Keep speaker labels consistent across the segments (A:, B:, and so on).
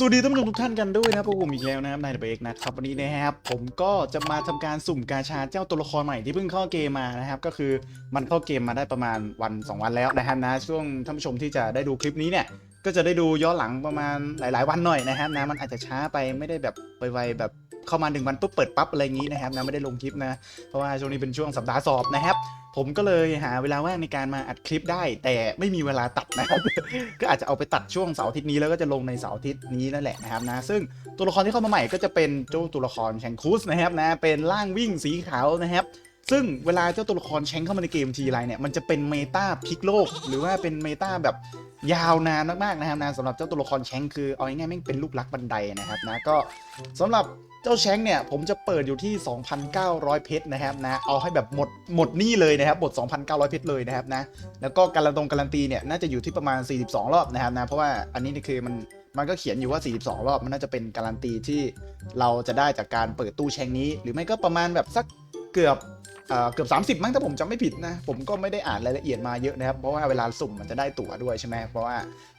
A: สวัสดีท่านผู้ชมทุกท่านกันด้วยนะครับพวกผมอีกแล้วนะครับนายเดบเอกนะครับวันนี้นะครับผมก็จะมาทำการสุ่มกาชาเจ้าตัวละครใหม่ที่เพิ่งเข้าเกมมานะครับก็คือมันเข้าเกมมาได้ประมาณวัน 2 วันแล้วนะครับนะช่วงท่านผู้ชมที่จะได้ดูคลิปนี้เนี่ยก็จะได้ดูย้อนหลังประมาณหลาย ๆ วันหน่อยนะครับนะมันอาจจะช้าไปไม่ได้แบบไวๆแบบเข้ามาหนึ่งวันปุ๊บเปิดปั๊บอะไรอย่างนี้นะครับนะไม่ได้ลงคลิปนะเพราะว่าช่วงนี้เป็นช่วงสัปดาห์สอบนะครับ ผมก็เลยหาเวลาว่างในการมาอัดคลิปได้ แต่ไม่มีเวลาตัดนะครับ ก็อาจจะเอาไปตัดช่วงเสาร์อาทิตย์นี้แล้วก็จะลงในเสาร์อาทิตย์นี้นั่นแหละนะครับนะซึ่งตัวละครที่เข้ามาใหม่ก็จะเป็นเจ้าตัวละครแชงคูสนะครับนะเป็นร่างวิ่งสีขาวนะครับ ซึ่งเวลาเจ้าตัวละครแชงเข้ามาในเกมทีไรเนี่ยมันจะเป็นเมตาพลิกโลก หรือว่าเป็นเมตาแบบยาวนานมากๆนะครับนะสำหรับเจ้าตัวละครแชงคือเอาง่ายๆแม่งเป็นลูกรักบันไดนะครับนะก็สำหรับเจ้าแชงเนี่ยผมจะเปิดอยู่ที่ 2,900 เพชรนะครับนะเอาให้แบบหมดหมดนี่เลยนะครับหมด 2,900 เพชรเลยนะครับนะแล้วก็การันตรงการันตีเนี่ยน่าจะอยู่ที่ประมาณ 42 รอบนะครับนะเพราะว่าอันนี้นี่คือมันมันก็เขียนอยู่ว่า 42 รอบมันน่าจะเป็นการันตีที่เราจะได้จากการเปิดตู้แชงนี้ หรือไม่ก็ประมาณแบบสัก เกือบเอ่อเกือบ30 มั้งถ้าผมจำไม่ผิดนะ ผมก็ไม่ได้อ่านรายละเอียดมาเยอะนะครับ เพราะว่าเวลาสุ่มมันจะได้ตั๋วด้วยใช่ไหมเพราะว่า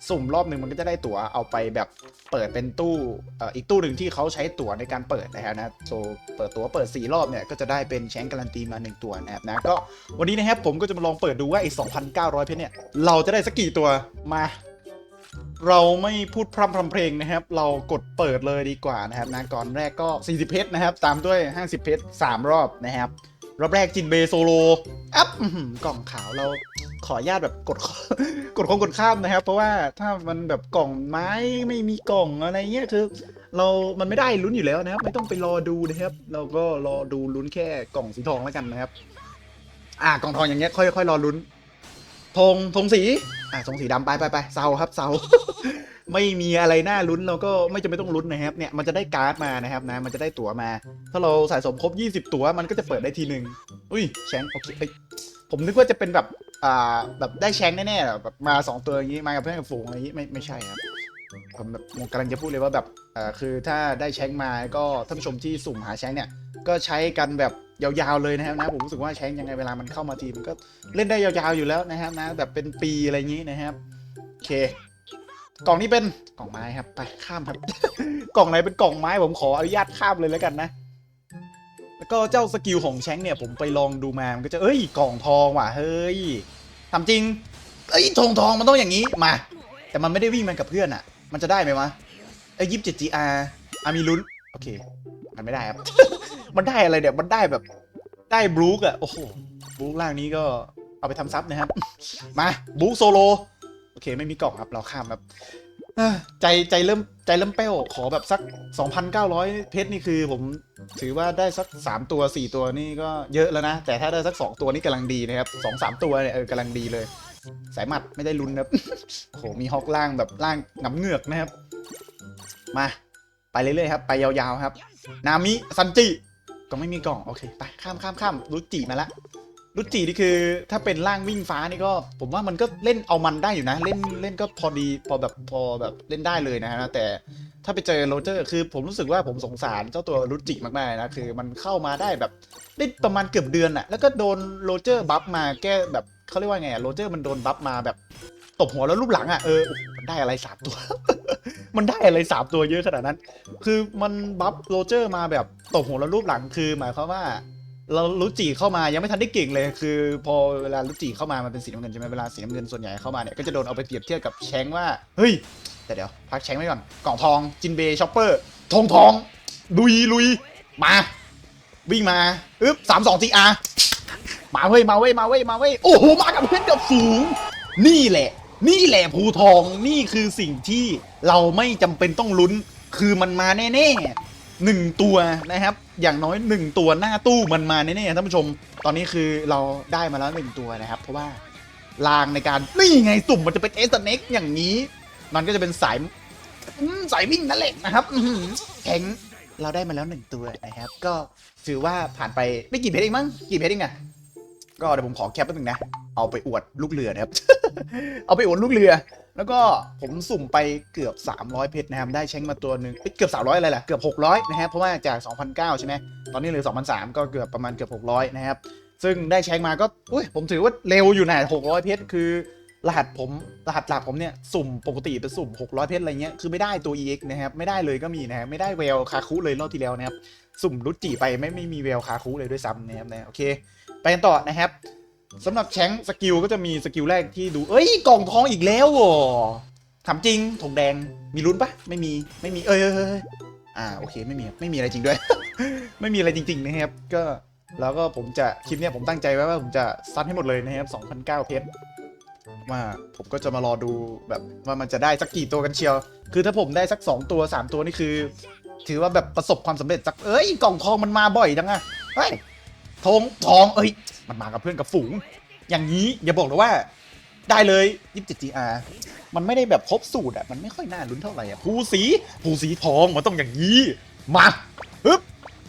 A: สุ่มรอบหนึ่งมันก็จะได้ตั๋วเอาไปแบบเปิดเป็นตู้อีกตู้หนึ่งที่เขาใช้ตั๋วในการเปิดนะครับนะโซเปิดตั๋วเปิด 4 รอบเนี่ยก็จะได้เป็นแชงการันตีมา 1 ตัวนะครับนะก็วันนี้นะครับผมก็จะมาลองเปิดดูว่าไอ้2,900 เพชรเนี่ยเราจะได้สักกี่ตัวมา เราไม่พูดพร่ำทำเพลงนะครับ เรากดเปิดเลยดีกว่านะครับนะก่อนแรกก็ 40 เพชรนะครับ ตามด้วย 50 เพชร3รอบนะครับ รอบแรกจินเบโซโลอัพกล่องขาวเราขออนุญาตแบบกดกดคงกดข้ามนะครับ เพราะว่าถ้ามันแบบกล่องไม้ไม่มีกล่องอะไรเงี้ยคือ เรา มันไม่ได้ลุ้นอยู่แล้วนะครับ ไม่ต้องไปรอดูนะครับ เราก็รอดูลุ้นแค่กล่องสีทองแล้วกันนะครับ อ่ากล่องทองอย่างเงี้ยค่อยค่อยรอลุ้น ธงธงสีอ่าธงสีดำไปไปไปเซาครับเซา ไม่มีอะไรน่าลุ้นเราก็ไม่จำเป็นต้องลุ้นนะครับเนี่ยมันจะได้การ์ดมานะครับนะ มันจะได้ตั๋วมา ถ้าเราสะสมครบ 20 ตั๋วมันก็จะเปิดได้ทีหนึ่งอุ้ยแชงโอเคเอ้ยผมนึกว่าจะเป็นแบบอ่าแบบได้แชงแน่ๆแบบมาสองตัวอย่างงี้มากับเพื่อนกับฝูงอะไรอย่างงี้ไม่ไม่ใช่ครับผมแบบผมกำลังจะพูดเลยว่าแบบอ่อคือถ้าได้แชงมาก็ท่านผู้ชมที่สุ่มหาแชงเนี่ยก็ใช้กันแบบ ยาวๆเลยนะครับนะผมรู้สึกว่าแชงยังไงเวลามันเข้ามาทีมันก็เล่นได้ยาวๆอยู่แล้วนะครับนะแบบเป็นปีอะไรอย่างนี้นะครับโอเค กล่องนี้เป็นกล่องไม้ครับไปข้ามครับ กล่องไหนเป็นกล่องไม้ผมขออนุญาตข้ามเลยแล้วกันนะแล้วก็เจ้าสกิลของแชงเนี่ยผมไปลองดูมามันก็จะเอ้ยกล่องทองว่ะเฮ้ยทำจริงเอ้ยทองทองมันต้องอย่างนี้มา แต่มันไม่ได้วิ่งมันกับเพื่อนอะ มันจะได้ไหมวะเอ้ยยิบเจ็ดจีอาร์อามีลุ้นโอเค มันไม่ได้ครับ มันได้อะไรเดี๋ยมันได้แบบ ได้บลูกอะโอ้โหบลูกล่างนี้ก็เอาไปทำซับนะครับ มาบลูกโซโล โอเค ไม่มีกล่องครับ เราข้ามครับใจใจเริ่มใจเริ่มเป้วขอแบบสัก 2,900 เพชรนี่คือผมถือว่าได้สัก 3 ตัว 4 ตัวนี่ก็เยอะแล้วนะ แต่ถ้าได้สัก 2 ตัวนี่กำลังดีนะครับสองสามตัวเนี่ยเออกำลังดีเลย สายหมัดไม่ได้ลุ้นครับโอ้โหมีฮอกล่างแบบล่างหงำเงือกนะครับ มา ไปเรื่อยๆครับ ไปยาวๆครับ นามิซันจิก็ไม่มีกล่องโอเคไปข้ามข้ามข้ามรุจิมาละรุจินี่คือ ถ้าเป็นร่างวิ่งฟ้านี่ก็ ผมว่ามันก็เล่นเอามันได้อยู่นะ เล่นเล่นก็พอดีพอแบบพอแบบเล่นได้เลยนะฮะแต่ถ้าไปเจอโรเจอร์คือผมรู้สึกว่าผมสงสารเจ้าตัวรุจิมากๆนะคือมันเข้ามาได้แบบได้ประมาณเกือบเดือนอะแล้วก็โดนโรเจอร์บัฟมาแก้แบบเขาเรียกว่าไงอะโรเจอร์มันโดนบัฟมาแบบ ตบหัวแล้วรูปหลังอะเออมันได้อะไรสามตัว มันได้อะไรสามตัวเยอะขนาดนั้น คือมันบัฟโรเจอร์มาแบบตบหัวแล้วรูปหลังคือหมายความว่า เราลุจิเข้ามายังไม่ทันได้เก่งเลย คือ พอเวลาลุจิเข้ามามันเป็นสีน้ำเงินใช่ไหมเวลาสีน้ำเงินส่วนใหญ่เข้ามาเนี่ยก็จะโดนเอาไปเปรียบเทียบกับแชงว่าเฮ้ยแต่เดี๋ยวพักแชงไว้ก่อนกล่องทองจินเบย์ช็อปเปอร์ทองทองลุยลุยมาวิ่งมาอึ๊บสามสองทีอามาเว้ยมาเว้ยมาเว้ยมาเว้ยโอ้โหมากับเพื่อนกับฝูง นี่แหละ นี่แหละภูทองนี่คือสิ่งที่เราไม่จำเป็นต้องลุ้น คือมันมาแน่ๆหนึ่งตัวนะครับ อย่างน้อยหนึ่งตัวหน้าตู้มันมาแน่ๆท่านผู้ชม ตอนนี้คือเราได้มาแล้วหนึ่งตัวนะครับ เพราะว่ารางในการนี่ไงสุ่มมันจะเป็นเอสเน็กอย่างนี้ มันก็จะเป็นสายสายวิ่งนั่นแหละนะครับแข็งเราได้มาแล้วหนึ่งตัวนะครับ ก็ถือว่าผ่านไปไม่กี่เพจเองมั้งกี่เพจเองอะก็เดี๋ยวผมขอแคปแป๊บนึงนะ เอาไปอวดลูกเรือนะครับ เอาไปอวดลูกเรือ แล้วก็ผมสุ่มไปเกือบ 300 เพชรนะครับ ได้แชงมาตัวหนึ่งเอ้ยเกือบ 300 อะไรล่ะ เกือบ 600 นะครับ เพราะว่าจาก 2,009 ใช่ไหม ตอนนี้เหลือ2,003 ก็เกือบประมาณเกือบ 600 นะครับ ซึ่งได้แชงมาก็ อุ้ย ผมถือว่าเร็วอยู่นะ600 เพชร คือ รหัสผม รหัสหลักผมเนี่ย สุ่มปกติเป็นสุ่ม 600 เพชรอะไรเงี้ย คือไม่ได้ตัว EX นะครับ ไม่ได้เลยก็มีนะครับ ไม่ได้เวลคาคุเลยรอบที่แล้วนะครับ สุ่มรุจิไปไม่ไม่มีเวลคาคุเลยด้วยซ้ำนะครับนะ โอเค ไปกันต่อนะครับ สำหรับแชงสกิลก็จะมีสกิลแรกที่ดู เอ้ยกล่องทองอีกแล้วเหรอถามจริงถงแดงมีลุ้นปะไม่มีไม่มีเอ้ยเอ้ยอ่าโอเคไม่มีไม่มีอะไรจริงด้วย ไม่มีอะไรจริง ๆ นะครับ ก็แล้วก็ผมจะคลิปเนี้ยผมตั้งใจไว้ว่าผมจะซัดให้หมดเลยนะครับ2,009เพชรว่าผมก็จะมารอดูแบบว่ามันจะได้สักกี่ตัวกันเชียว คือถ้าผมได้สัก 2 ตัว 3 ตัวนี่คือ ถือว่าแบบประสบความสำเร็จสักเอ้ยกล่องทองมันมาบ่อยจังอะเฮ้ย ทองทองเอ้ย มันมากับเพื่อนกับฝูง อย่างนี้อย่าบอกเลยว่า ได้เลยยิบจิจีอามันไม่ได้แบบครบสูตรอะมันไม่ค่อยน่าลุ้นเท่าไหร่อะภูสีภูสีทองมันต้องอย่างนี้ มาอึ๊บ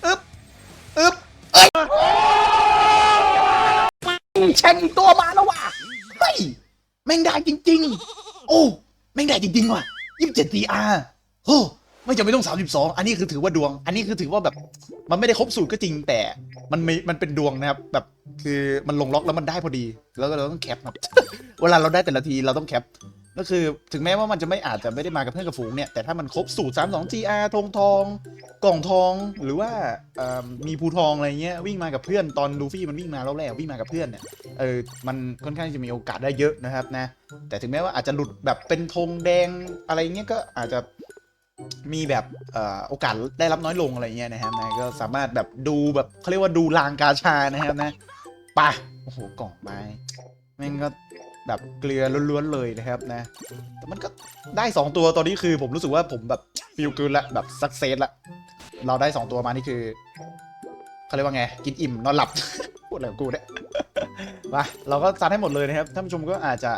A: อึ๊บอึ๊บเอ้ยแช่งอีตัวมาแล้วว่ะเฮ้ยแม่งได้จริง ๆ โอ้แม่งได้จริง ๆ ว่ะยิบเจ็ดจีอาโอ้ ไม่จำเป็นต้องสามสิบสองอันนี้คือถือว่าดวง อันนี้คือถือว่าแบบมันไม่ได้ครบสูตรก็จริงแต่มันมีมันเป็นดวงนะครับ แบบคือมันลงล็อกแล้วมันได้พอดี แล้วก็เราต้องแคปครับ เวลาเราได้แต่ละทีเราต้องแคปก็คือถึงแม้ว่ามันจะไม่อาจจะไม่ได้มากับเพื่อนกับฝูงเนี่ยแต่ถ้ามันครบสูตร 3 2 GR ทองทอง กล่องทองหรือว่าออมีภูทองอะไรเงี้ยวิ่งมากับเพื่อนตอนลูฟี่มันวิ่งมาแล้วแหละวิ่งมากับเพื่อนเนี่ยเออมันค่อนข้างจะมีโอกาสได้เยอะนะครับนะแต่ถึงแม้ว่าอาจจะหลุดแบบเป็นธงแดงอะไรเงี้ยก็อาจจะ มีแบบเอ่อโอกาสได้รับน้อยลงอะไรเงี้ยนะครับนะก็สามารถแบบดูแบบเขาเรียกว่าดูลางกาชานะครับนะปะโอ้โหกล่องไม้แม่งก็แบบเกลือล้วนๆเลยนะครับนะ แต่มันก็ได้ 2 ตัวตอนนี้คือผมรู้สึกว่าผมแบบฟิลกูลละแบบสักเซสละเราได้ 2 ตัวมานี่คือเขาเรียกว่าไง กินอิ่มนอนหลับพูดอะไรกูเนี่ยมาเราก็ซัดให้หมดเลยนะครับท่านผู้ชมก็อาจจะ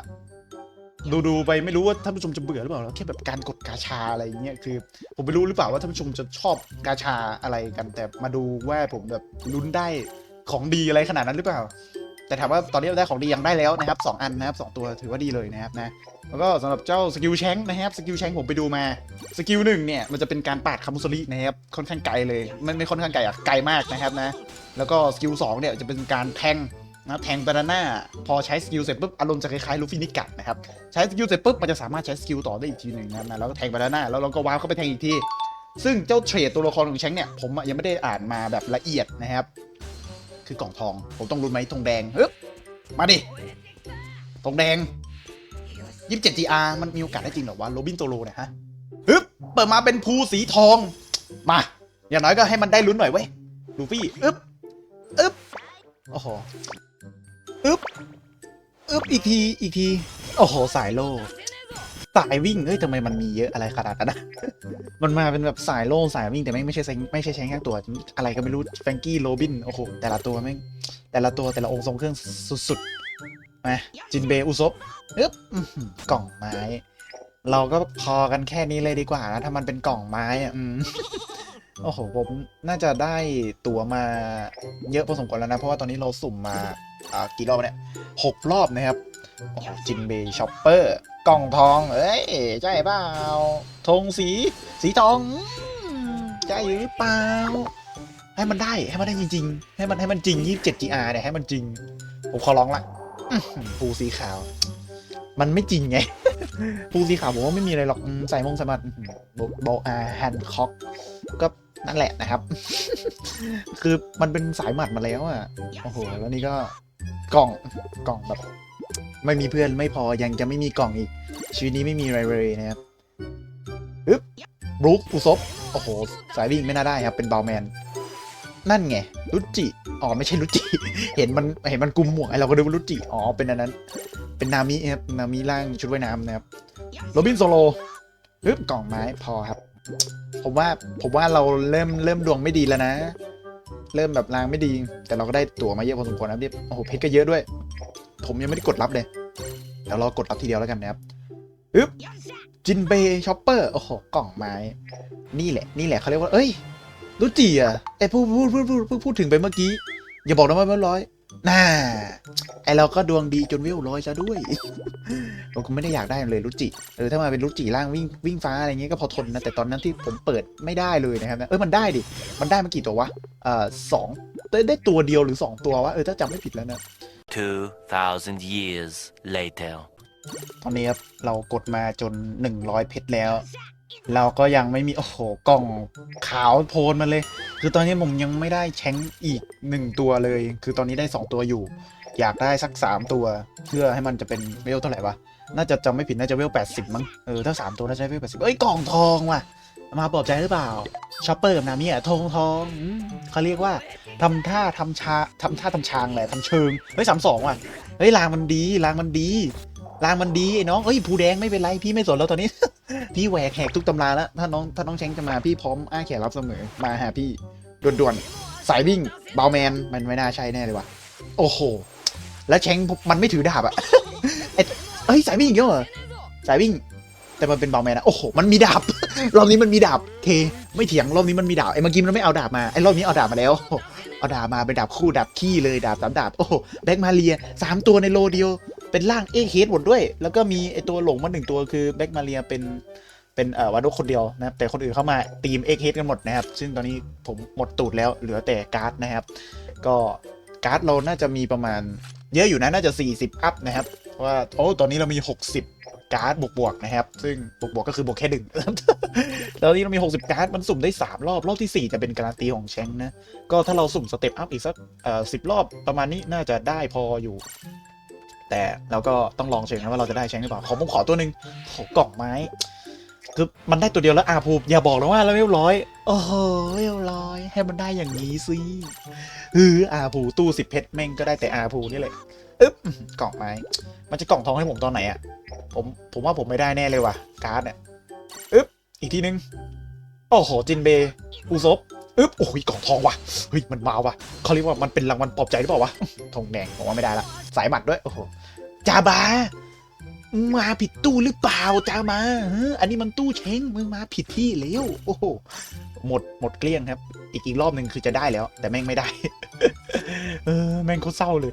A: ดูดูๆไปไม่รู้ว่าท่านผู้ชมจะเบื่อหรือเปล่าแล้วแค่แบบการกดกาชาอะไรอย่างเงี้ยคือ ผมไม่รู้หรือเปล่าว่าท่านผู้ชมจะชอบกาชาอะไรกัน แต่มาดูว่าผมแบบลุ้นได้ของดีอะไรขนาดนั้นหรือเปล่า แต่ถามว่าตอนนี้เราได้ของดียังได้แล้วนะครับสองอันนะครับสองตัวถือว่าดีเลยนะครับนะแล้วก็สำหรับเจ้าสกิลแชงนะครับสกิลแชงผมไปดูมาสกิลหนึ่งเนี่ยมันจะเป็นการปาดคามุสลินะครับค่อนข้างไกลเลยไม่ไม่ค่อนข้างไกลอะไกลมากนะครับนะแล้วก็สกิลสองเนี่ยจะเป็นการแทง นะแทงบานาน่าพอใช้สกิลเสร็จปุ๊บอารมณ์จะคล้ายๆลูฟี่นิกัดนะครับใช้สกิลเสร็จปุ๊บมันจะสามารถใช้สกิลต่อได้อีกทีหนึ่งนะแล้วก็แทงบานาน่าแล้วเราก็ว้าวเข้าไปแทงอีกทีซึ่งเจ้าเทรดตัวละครของแชงเนี่ยผมยังไม่ได้อ่านมาแบบละเอียดนะครับ คือกล่องทอง ผมต้องรุนไหมทองแดงฮึบมาดิทองแดงยี่สิบเจ็ด GR มันมีโอกาสได้จริงหรอวะโรบินโตโรเนี่ยฮะฮึบเปิดมาเป็นภูสีทอง มา อย่างน้อยก็ให้มันได้ลุ้นหน่อยเว้ยลูฟี่อึ๊บอึ๊บโอ้โห อึ๊บอึ๊บอีกทีอีกที โอ้โห สายโล่สายวิ่งเฮ้ยทำไมมันมีเยอะอะไรขนาดนั้นนะมันมาเป็นแบบสายโล่สายวิ่งแต่แม่ไม่ใช่ไม่ใช่แชงแค่ตัว อะไรก็ไม่รู้แฟงกี้โรบินโอ้โหแต่ละตัวแม่งแต่ละตัวแต่ละองค์ทรงเครื่องสุดๆมาจินเบอุซบอึ๊บกล่องไม้ เราก็พอกันแค่นี้เลยดีกว่านะถ้ามันเป็นกล่องไม้อะอืม โอ้โห ผมน่าจะได้ตั๋วมาเยอะพอสมควรแล้วนะ เพราะว่าตอนนี้เราสุ่มมาอ่ากี่รอบเนี่ยหกรอบนะครับ โอ้โห จินเบย์ช็อปเปอร์ กล่องทอง เอ้ย ใช่เปล่าธงสี สีทองใช่หรือเปล่า ให้มันได้ ให้มันได้จริง ๆ ให้มันให้มันจริง 27 GR เนี่ย ให้มันจริง ผมขอร้องละปูสีขาว มันไม่จริงไงปูสีขาวผมว่าไม่มีอะไรหรอกใส่มงสมัดโบโบอาแฮนด์คอกก็ นั่นแหละนะครับ คือมันเป็นสายหมัดมาแล้วอะ โอ้โห แล้วนี่ก็กล่องกล่องแบบ ไม่มีเพื่อนไม่พอยังจะไม่มีกล่องอีก ชีวิตนี้ไม่มีอะไรเลยนะครับอึ๊บบรูคอุซบโอ้โห สายวิ่งไม่น่าได้ครับ เป็นบาลแมน นั่นไงรุจิ อ๋อ ไม่ใช่รุจิ เห็นมันเห็นมันกุมหมวกไอเราก็ดูว่ารุจิ อ๋อ เป็นอันนั้น เป็นนามิครับ นามิร่างชุดว่ายน้ำนะครับ โรบินโซโลปึ๊บกล่องไม้พอครับ ผมว่าผมว่าเราเริ่มเริ่มดวงไม่ดีแล้วนะ เริ่มแบบรางไม่ดี แต่เราก็ได้ตั๋วมาเยอะพอสมควรนะพี่โอ้โหเพชรก็เยอะด้วย ผมยังไม่ได้กดรับเลยเดี๋ยวเรากดรับทีเดียวแล้วกันนะครับปึ๊บจินเบย์ช็อปเปอร์โอ้โหกล่องไม้ นี่แหละ นี่แหละเขาเรียกว่า เอ้ยรู้จีอะไอพูดพูดพูดพูดพูดพูดถึงไปเมื่อกี้ อย่าบอกนะว่าเมื่อร้อย น่าไอเราก็ดวงดีจนเวลร้อยซะด้วยผมก็ไม่ได้อยากได้เลยรุจิเออถ้ามาเป็นรุจิร่างวิ่งวิ่งฟ้าอะไรเงี้ยก็พอทนนะแต่ตอนนั้นที่ผมเปิดไม่ได้เลยนะครับเออมันได้ดิมันได้มากี่ตัววะเอ่อสองได้ได้ตัวเดียวหรือสองตัววะเออถ้าจำไม่ผิดแล้วนะ
B: 2,000 years later.
A: ตอนนี้ครับเรากดมาจน 100 เพชรแล้ว เราก็ยังไม่มีโอ้โหกล่องขาวโพลนมาเลย คือตอนนี้ผมยังไม่ได้แชงอีก 1 ตัวเลย คือตอนนี้ได้ 2 ตัวอยู่ อยากได้สัก 3 ตัวเพื่อให้มันจะเป็นเวลเท่าไหร่วะน่าจะจำไม่ผิดน่าจะเวล80 มั้งเออถ้า3ตัวน่าจะเวล80เอ้ยกล่องทองว่ะมาปลอบใจหรือเปล่าชอปเปอร์กับนามิอะทองทองเขาเรียกว่าทำท่าทำชาทำท่าทำชางแหละทำเชิงเฮ้ยสามสองว่ะเฮ้ยรางมันดีรางมันดี รางมันดีไอ้น้องเฮ้ยผู้แดงไม่เป็นไรพี่ไม่สนแล้วตอนนี้ พี่แหวกแหกทุกตำราแล้ว ถ้าน้องถ้าน้องแชงจะมาพี่พร้อมอ้าแขรับเสมอมาหาพี่ด่วนๆสายวิ่งเบาแมนมันไม่น่าใช่แน่เลยว่ะโอ้โหแล้วแชงมันไม่ถือดาบอะไอ้เฮ้ยสายวิ่งอีกแล้วเหรอสายวิ่ง แต่มันเป็นเบาแมนนะโอ้โหมันมีดาบรอบนี้มันมีดาบเค ไม่เถียงรอบนี้มันมีดาบไอ้เมื่อกี้มันไม่เอาดาบมาไอ้รอบนี้เอาดาบมาแล้วเอาดาบมาเป็นดาบคู่ดาบขี้เลยดาบสามดาบโอ้โหแบ็กมาเรียสามตัวในโลเดียว เป็นร่างเอ็กเฮดหมดด้วย แล้วก็มีไอตัวหลงมาหนึ่งตัวคือแบ็กมาเรียเป็นเป็นเอ่อวาโดคนเดียวนะครับ แต่คนอื่นเข้ามาทีมเอ็กเฮดกันหมดนะครับ ซึ่งตอนนี้ผมหมดตูดแล้วเหลือแต่การ์ดนะครับ ก็การ์ดเราน่าจะมีประมาณ เยอะอยู่นะน่าจะ 40 อัพนะครับเพราะว่าโอ้ตอนนี้เรามี 60 การ์ดบวกๆนะครับ ซึ่งบวกๆก็คือบวกแค่หนึ่งแล้วนี้เรามี 60 การ์ดมันสุ่มได้ 3 รอบ รอบทีสี่ 4 จะเป็นการันตีของแชงนะ ก็ถ้าเราสุ่มสเต็ปอัพอีกสักเอ่อสิรอบประมาณนี้น่าจะได้พออยู่ แต่เราก็ต้องลองเช็คนะว่าเราจะได้แชงค์หรือเปล่าขอผมขอตัวหนึ่งโหกล่องไม้ คือมันได้ตัวเดียวแล้วอาภูอย่าบอกนะว่าแล้วเรียบร้อย โอ้โหเรียบร้อย ให้มันได้อย่างนี้สิฮืออาภูตู้สิบเพชรแม่งก็ได้แต่อาภูนี่เลยอึ๊บกล่องไม้ มันจะกล่องทองให้ผมตอนไหนอะผมผมว่าผมไม่ได้แน่เลยว่ะการ์ดเนี่ยอึ๊บอีกทีนึงโอ้โหจินเบอุซบอึ๊บโอ้ยกล่องทองว่ะเฮ้ยมันมาว่ะเขาเรียกว่ามันเป็นรางวัลปลอบใจหรือเปล่าวะทองแดงผมว่าไม่ได้ละสายหมัดด้วยโอ้โห จาบามึงมาผิดตู้หรือเปล่าจามาอันนี้มันตู้เช้งมึงมาผิดที่แล้วโอ้โหหมดหมดเกลี้ยงครับ อีกอีกรอบหนึ่งคือจะได้แล้ว แต่แม่งไม่ได้ เออแม่งโคตรเศร้าเลย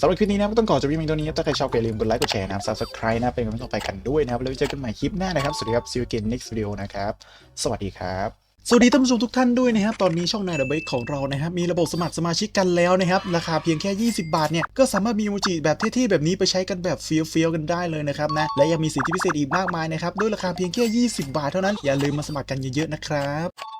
A: สำหรับคลิปนี้นะก็ต้องขอจบเพียงเท่านี้ครับถ้าใครชอบอย่าลืมกดไลค์กดแชร์นะครับ subscribe นะเป็นกำลังใจไปกันด้วยนะครับแล้วเจอกันใหม่คลิปหน้านะครับสวัสดีครับ see you again next video นะครับ สวัสดีครับ สวัสดีท่านผู้ชมทุกท่านด้วยนะครับ ตอนนี้ช่องนายเดอะเบกของเรานะครับ มีระบบสมัครสมาชิกกันแล้วนะครับ ราคาเพียงแค่ 20 บาทเนี่ย ก็สามารถมีโมจิแบบเท่ๆ แบบนี้ไปใช้กันแบบเฟี้ยวๆ กันได้เลยนะครับนะ และยังมีสิทธิพิเศษอีกมากมายนะครับ ด้วยราคาเพียงแค่ 20 บาทเท่านั้น อย่าลืมมาสมัครกันเยอะๆ นะครับ